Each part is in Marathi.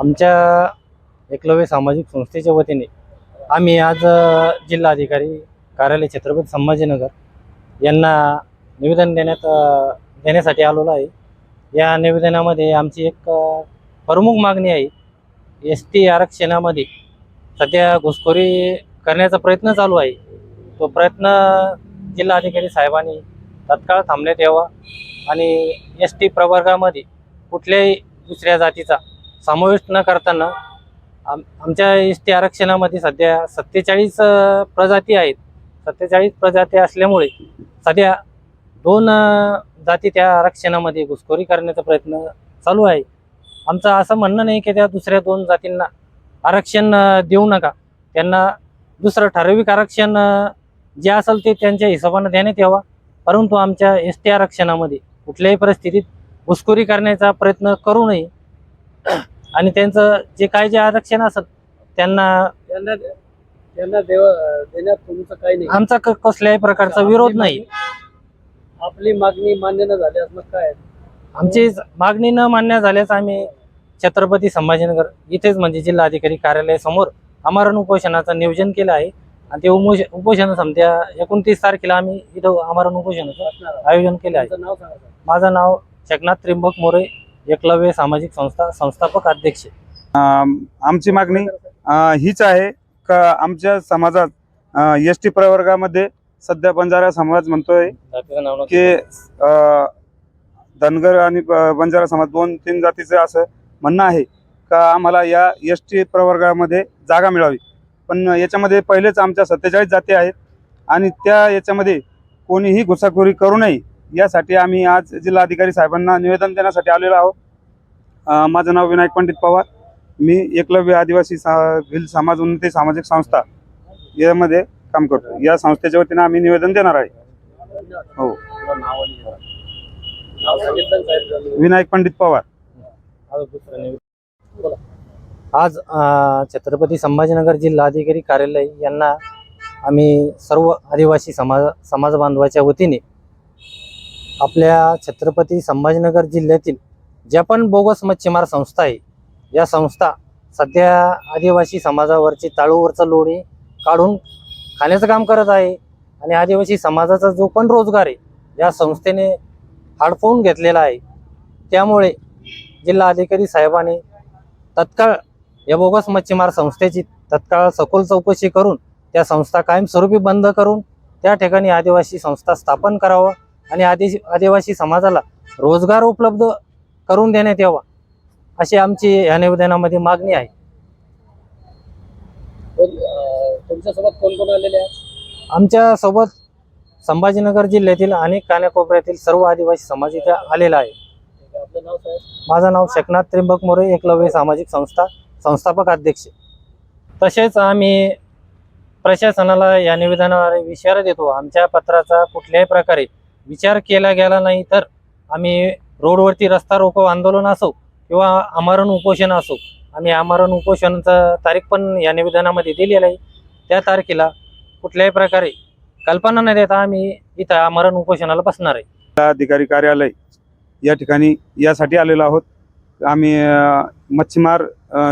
आमच्या एकलव्य सामाजिक संस्थेच्या वतीने आम्ही आज जिल्हाधिकारी कार्यालय छत्रपती संभाजीनगर यांना निवेदन देण्यात देण्यासाठी आलेलो आहे. या निवेदनामध्ये आमची एक प्रमुख मागणी आहे. एस टी आरक्षणामध्ये सध्या घुसखोरी करण्याचा प्रयत्न चालू आहे. तो प्रयत्न जिल्हाधिकारी साहेबांनी तत्काळ थांबण्यात यावा आणि एस टी प्रवर्गामध्ये कुठल्याही दुसऱ्या जातीचा समावेश न करताना आम आमच्या एस टी आरक्षणामध्ये सध्या सत्तेचाळीस प्रजाती आहेत. सत्तेचाळीस प्रजाती असल्यामुळे सध्या दोन जाती त्या आरक्षणामध्ये घुसखोरी करण्याचा प्रयत्न चालू आहे. आमचं असं म्हणणं नाही की त्या दुसऱ्या दोन जातींना आरक्षण देऊ नका. त्यांना दुसरं ठराविक आरक्षण जे असेल ते त्यांच्या हिशोबानं देण्यात यावा. परंतु आमच्या एस टी आरक्षणामध्ये कुठल्याही परिस्थितीत घुसखोरी करण्याचा प्रयत्न करू नये. आणि त्यांचं जे काय जे आरक्षण असेल त्यांना त्यांना त्यांना देव देण्यात तुमचं काही नाही. आमचा क- कसल्याही प्रकारचा विरोध नाही. आपली मागणी मान्य न झाल्यास मग काय? आमची मागणी न मान्य झाल्यास आम्ही छत्रपती संभाजीनगर इथेच म्हणजे जिल्हाधिकारी कार्यालयासमोर आमरण उपोषणाचं नियोजन केलं आहे. आणि ते उमोश उपोषण समजा एकोणतीस तारखेला आम्ही इथं आमरण उपोषणाचं असणार आयोजन केलं आहे. तुमचं नाव सांगा. माझं नाव शकनाथ त्रिंबक मोरे. एकलव्य सामाजिक संस्था संस्थापक अध्यक्ष. आम- आमची मागणी हीच आहे का आमच्या समाजात एस टी प्रवर्गामध्ये सध्या बंजारा समाज म्हणतोय की धनगर आणि बंजारा समाज दोन तीन जातीचं असं म्हणणं आहे का आम्हाला या एस टी प्रवर्गामध्ये जागा मिळावी. पण याच्यामध्ये पहिलेच आमच्या सत्तेचाळीस जाती आहेत आणि त्या याच्यामध्ये कोणीही घुसाखोरी करू नये यासाठी आम्ही आज जिल्हाधिकारी साहेबांना निवेदन देण्यासाठी आलेलो आहोत. माझं नाव विनायक पंडित पवार. मी एकलव्य आदिवासी सा भिल समाज उन्नती सामाजिक संस्था यामध्ये काम करतो. या संस्थेच्या वतीने आम्ही निवेदन देणार आहे. हो. नाव विनायक पंडित पवार. आज आज छत्रपती संभाजीनगर जिल्हाधिकारी कार्यालय यांना आम्ही सर्व आदिवासी समाज समाज बांधवाच्या वतीने आपल्या छत्रपती संभाजीनगर जिल्ह्यातील ज्या पण बोगस मच्छीमार संस्था आहे या संस्था सध्या आदिवासी समाजावरची ताळूवरचं लोणी काढून खाण्याचं काम करत आहे आणि आदिवासी समाजाचा जो पण रोजगार आहे या संस्थेने हाडफवून घेतलेला आहे. त्यामुळे जिल्हा अधिकारी साहेबांनी तत्काळ या बोगस मच्छीमार संस्थेची तत्काळ सखोल चौकशी करून त्या संस्था कायमस्वरूपी बंद करून त्या ठिकाणी आदिवासी संस्था स्थापन करावं. आणि आदिश आदिवासी समाजाला रोजगार उपलब्ध करून देण्यात यावा अशी आमची या निवेदनामध्ये मागणी आहे. तुमच्यासोबत कोण कोण आलेले आहेत? आमच्यासोबत संभाजीनगर जिल्ह्यातील अनेक कानाकोपऱ्यातील सर्व आदिवासी समाज इथे आलेला आहे. आहे. माझं नाव शेखनाथ त्रिंबक मोरे एकलव्य सामाजिक संस्था संस्थापक अध्यक्ष. तसेच आम्ही प्रशासनाला या निवेदनाद्वारे विचार देतो. आमच्या पत्राचा कुठल्याही प्रकारे विचार केला गेला नाही तर आम्ही रोडवरती रस्ता रोको आंदोलन असो किंवा आमरण उपोषण असो आम्ही आमरण उपोषणाचा तारीख पण या निवेदनामध्ये दिलेला आहे. त्या तारखेला कुठल्याही प्रकारे कल्पना न देता आम्ही इथं आमरण उपोषणाला बसणार आहे. अधिकारी कार्यालय या ठिकाणी यासाठी आलेलो आहोत. आम्ही मच्छीमार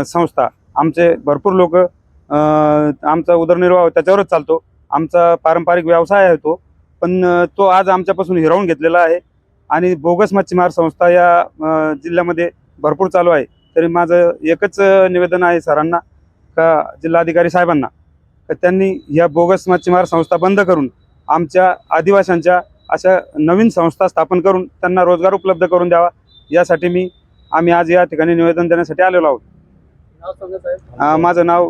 संस्था आमचे भरपूर लोक आमचा उदरनिर्वाह त्याच्यावरच चालतो. आमचा पारंपरिक व्यवसाय आहे तो. पण तो आज आमच्यापासून हिरावून घेतलेला आहे. आणि बोगस मच्छीमार संस्था या जिल्ह्यामध्ये भरपूर चालू आहे. तरी माझं एकच निवेदन आहे सरांना का जिल्हाधिकारी साहेबांना का त्यांनी या बोगस मच्छीमार संस्था बंद करून आमच्या आदिवाशांच्या अशा नवीन संस्था स्थापन करून त्यांना रोजगार उपलब्ध करून द्यावा यासाठी मी आम्ही आज या ठिकाणी निवेदन देण्यासाठी आलेलो आहोत. माझं नाव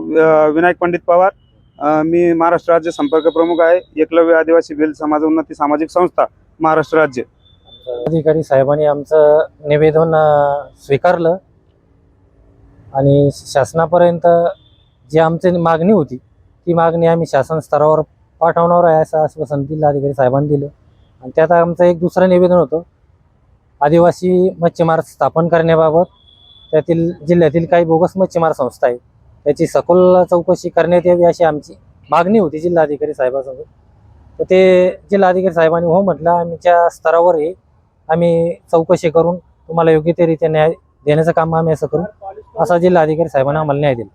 विनायक पंडित पवार. मी महाराष्ट्र राज्य संपर्क प्रमुख आहे. एकलव्य आदिवासी भिल समाज उन्नती सामाजिक संस्था महाराष्ट्र राज्य. अधिकारी साहेबांनी आमचं निवेदन स्वीकारलं आणि शासनापर्यंत जी आमची मागणी होती ती मागणी आम्ही शासन स्तरावर पाठवणार आहे असं आश्वासन अधिकारी साहेबांनी दिलं. आणि त्यात आमचं एक दुसरं निवेदन होतं आदिवासी मच्छीमार स्थापन करण्याबाबत. त्यातील जिल्ह्यातील काही बोगस मच्छीमार संस्था आहे त्याची सखोल चौकशी करण्यात यावी अशी आमची मागणी होती जिल्हाधिकारी साहेबांसमोर. तर ते जिल्हाधिकारी साहेबांनी हो म्हटलं आमच्या स्तरावरही आम्ही चौकशी करून तुम्हाला योग्य ते रीत्या न्याय देण्याचं काम आम्ही असं करू. असा जिल्हाधिकारी साहेबांना आम्हाला न्याय दिला.